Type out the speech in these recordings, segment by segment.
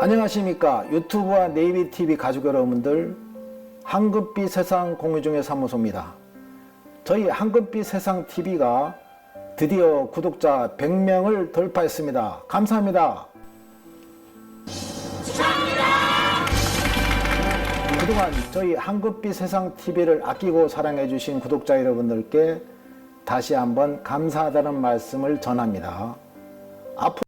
안녕하십니까 유튜브와 네이비 TV 가족 여러분들 황급비 세상 공유중의 사무소입니다. 저희 황급비 세상 TV가 드디어 구독자 100명을 돌파했습니다. 감사합니다. 그동안 저희 황급비 세상 TV를 아끼고 사랑해 주신 구독자 여러분들께 다시 한번 감사하다는 말씀을 전합니다. 앞으로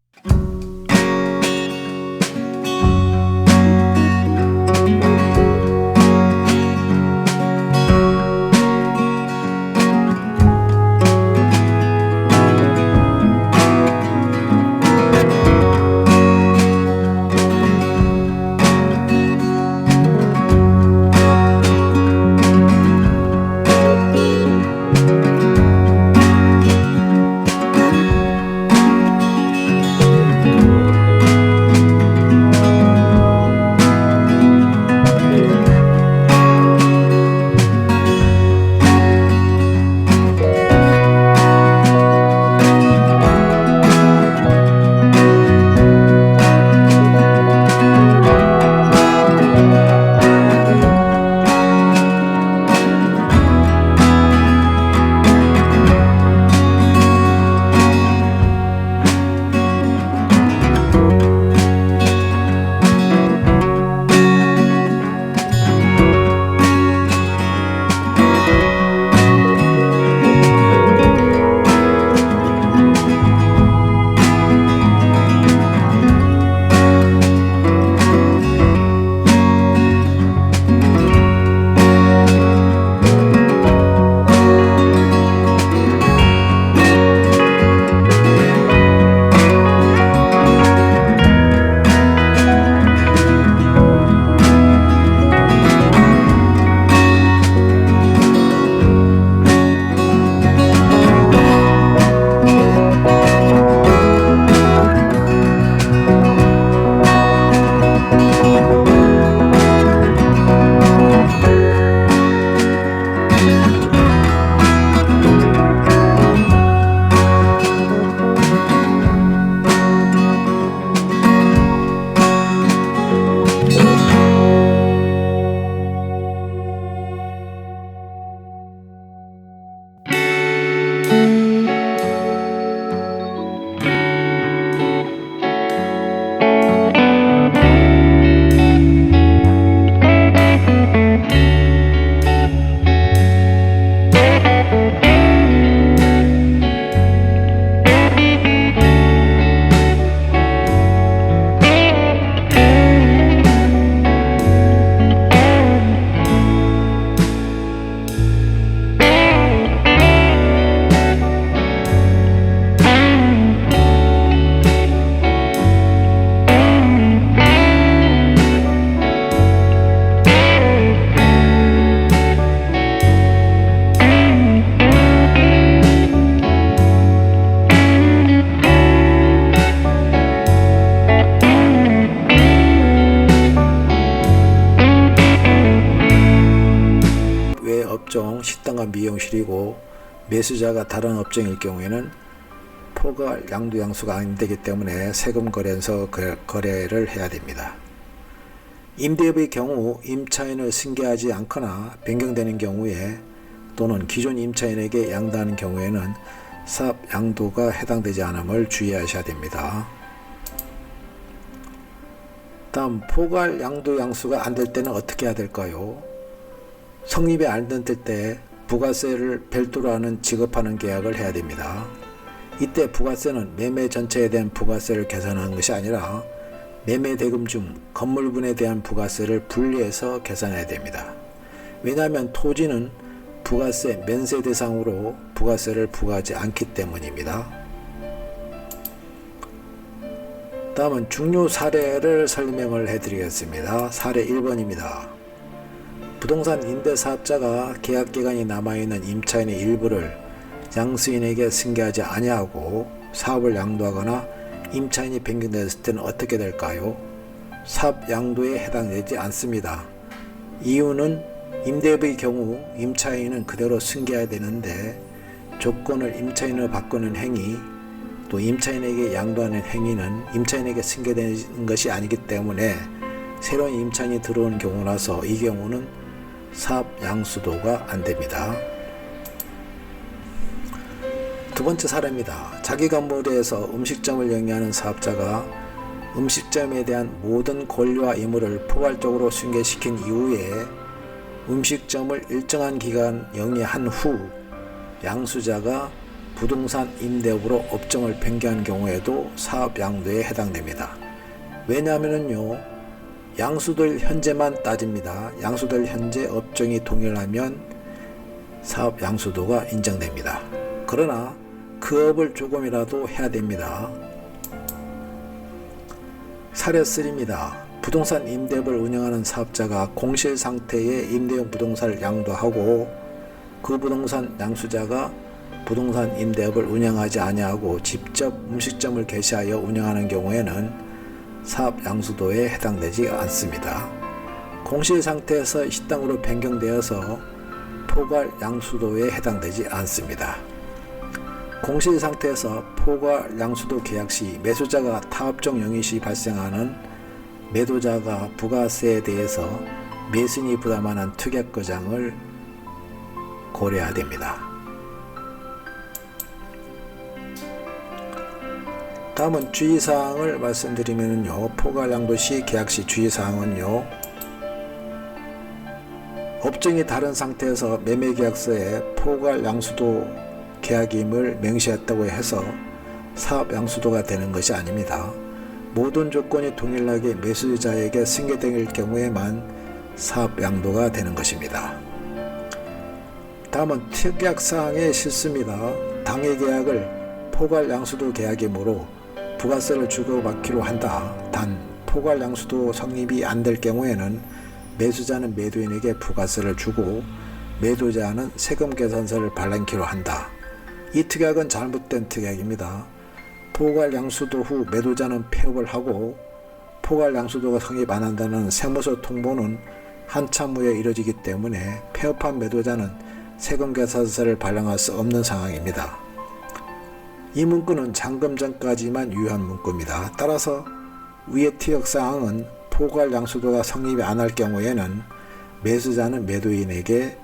Música 업종 식당과 미용실이고 매수자가 다른 업종일 경우에는 포괄 양도 양수가 안 되기 때문에 세금 거래에서 거- 거래를 해야 됩니다. 임대업의 경우 임차인을 승계하지 않거나 변경되는 경우에 또는 기존 임차인에게 양도하는 경우에는 사업 양도가 해당되지 않음을 주의하셔야 됩니다. 다음 포괄 양도 양수가 안 될 때는 어떻게 해야 될까요? 성립이 안 됐을 때 부가세를 별도로 하는 지급하는 계약을 해야 됩니다. 이때 부가세는 매매 전체에 대한 부가세를 계산하는 것이 아니라 매매 대금 중 건물분에 대한 부가세를 분리해서 계산해야 됩니다. 왜냐하면 토지는 부가세 면세 대상으로 부가세를 부과하지 않기 때문입니다. 다음은 중요 사례를 설명을 해드리겠습니다. 사례 1번입니다. 부동산 임대사업자가 계약 기간이 남아있는 임차인의 일부를 양수인에게 승계하지 아니하고 사업을 양도하거나 임차인이 변경됐을 때는 어떻게 될까요? 사업 양도에 해당되지 않습니다. 이유는 임대업의 경우 임차인은 그대로 승계해야 되는데 조건을 임차인으로 바꾸는 행위 또 임차인에게 양도하는 행위는 임차인에게 승계되는 것이 아니기 때문에 새로운 임차인이 들어오는 경우라서 이 경우는 사업 양수도가 안 됩니다. 두 번째 사례입니다. 자기 건물에서 음식점을 영위하는 사업자가 음식점에 대한 모든 권리와 의무를 포괄적으로 승계시킨 이후에 음식점을 일정한 기간 영위한 후 양수자가 부동산 임대업으로 업종을 변경한 경우에도 사업 양도에 해당됩니다. 왜냐하면요 양수들 현재만 따집니다. 양수들 현재 업종이 동일하면 사업 양수도가 인정됩니다. 그러나 그 업을 조금이라도 해야 됩니다. 사례 3입니다. 부동산 임대업을 운영하는 사업자가 공실 상태의 임대용 부동산을 양도하고 그 부동산 양수자가 부동산 임대업을 운영하지 아니하고 직접 음식점을 개시하여 운영하는 경우에는 사업 양수도에 해당되지 않습니다. 공실 상태에서 식당으로 변경되어서 포괄 양수도에 해당되지 않습니다. 공실 상태에서 포괄 양수도 계약 시 매수자가 타업종 영위 시 발생하는 매도자가 부가세에 대해서 매수인이 부담하는 특약거장을 고려해야 됩니다. 다음은 주의사항을 말씀드리면요. 포괄양도 시 계약 시 주의사항은요. 업종이 다른 상태에서 매매계약서에 포괄양수도 계약임을 명시했다고 해서 사업양수도가 되는 것이 아닙니다. 모든 조건이 동일하게 매수자에게 승계될 경우에만 사업양도가 되는 것입니다. 다음은 특약사항의 실수입니다. 당해 계약을 포괄양수도 계약이므로 부가세를 주고 받기로 한다. 단 포괄 양수도 성립이 안 될 경우에는 매수자는 매도인에게 부가세를 주고 매도자는 세금 계산서를 발행키로 한다. 이 특약은 잘못된 특약입니다. 포괄 양수도 후 매도자는 폐업을 하고 포괄 양수도가 성립 안 한다는 세무서 통보는 한참 후에 이뤄지기 때문에 폐업한 매도자는 세금 계산서를 발행할 수 없는 상황입니다. 이 문구는 잔금 전까지만 유효한 문구입니다. 따라서 위의 특약사항은 포괄 양수도가 성립이 안 할 경우에는 매수자는 매도인에게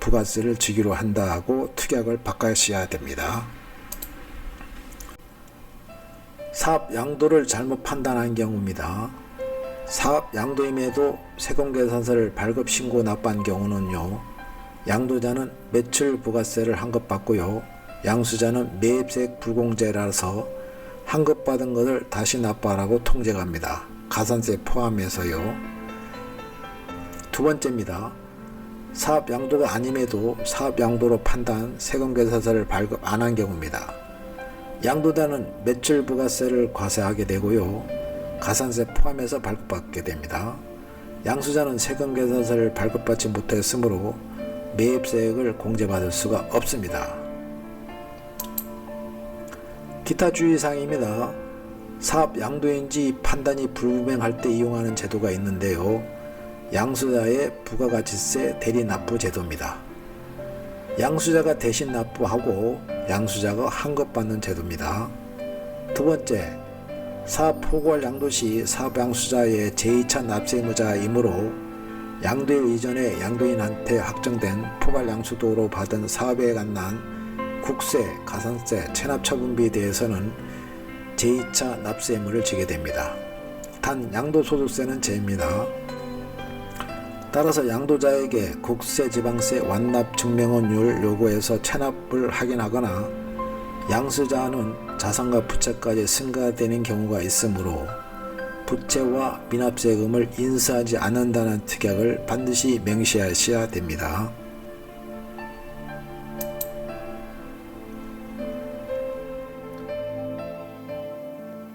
부가세를 주기로 한다고 특약을 바꿔셔야 됩니다. 사업 양도를 잘못 판단한 경우입니다. 사업 양도임에도 세금 계산서를 발급 신고 납부한 경우는요. 양도자는 매출 부가세를 환급받고요. 양수자는 매입세액 불공제라서 환급받은 것을 다시 납부하라고 통제합니다. 가산세 포함해서요. 두 번째입니다. 사업 양도가 아님에도 사업 양도로 판단 세금 계산서를 발급 안 한 경우입니다. 양도자는 매출 부가세를 과세하게 되고요. 가산세 포함해서 발급받게 됩니다. 양수자는 세금 계산서를 발급받지 못했으므로 매입세액을 공제받을 수가 없습니다. 기타 주의사항입니다. 사업 양도인지 판단이 불분명할 때 이용하는 제도가 있는데요. 양수자의 부가가치세 대리 납부 제도입니다. 양수자가 대신 납부하고 양수자가 환급받는 제도입니다. 두 번째, 사업 포괄 양도 시 사업 양수자의 제2차 납세 의무자이므로 양도일 이전에 양도인한테 확정된 포괄 양수도로 받은 사업에 관한 국세, 가산세, 체납처분비에 대해서는 제2차 납세 의무를 지게 됩니다. 단 양도소득세는 제입니다. 따라서 양도자에게 국세, 지방세, 완납 증명원율 요구해서 체납을 확인하거나 양수자는 자산과 부채까지 승가되는 경우가 있으므로 부채와 미납세금을 인수하지 않는다는 특약을 반드시 명시하셔야 됩니다.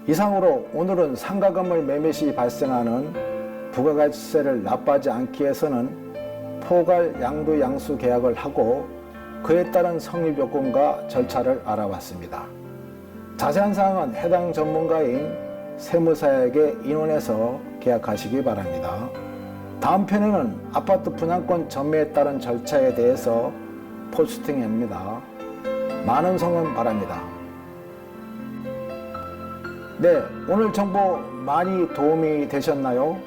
이상으로 오늘은 상가 건물 매매 시 발생하는 부가가치세를 납부하지 않기 위해서는 포괄 양도 양수 계약을 하고 그에 따른 성립 요건과 절차를 알아봤습니다. 자세한 사항은 해당 전문가인 세무사에게 인원해서 계약하시기 바랍니다. 다음 편에는 아파트 분양권 전매에 따른 절차에 대해서 포스팅합니다. 많은 성원 바랍니다. 네, 오늘 정보 많이 도움이 되셨나요?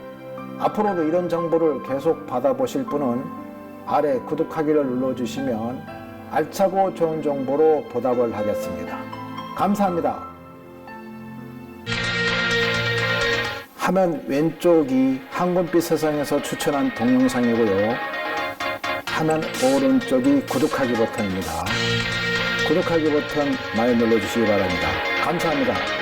앞으로도 이런 정보를 계속 받아보실 분은 아래 구독하기를 눌러주시면 알차고 좋은 정보로 보답을 하겠습니다. 감사합니다. 화면 왼쪽이 황금빛 세상에서 추천한 동영상이고요. 화면 오른쪽이 구독하기 버튼입니다. 구독하기 버튼 많이 눌러주시기 바랍니다. 감사합니다.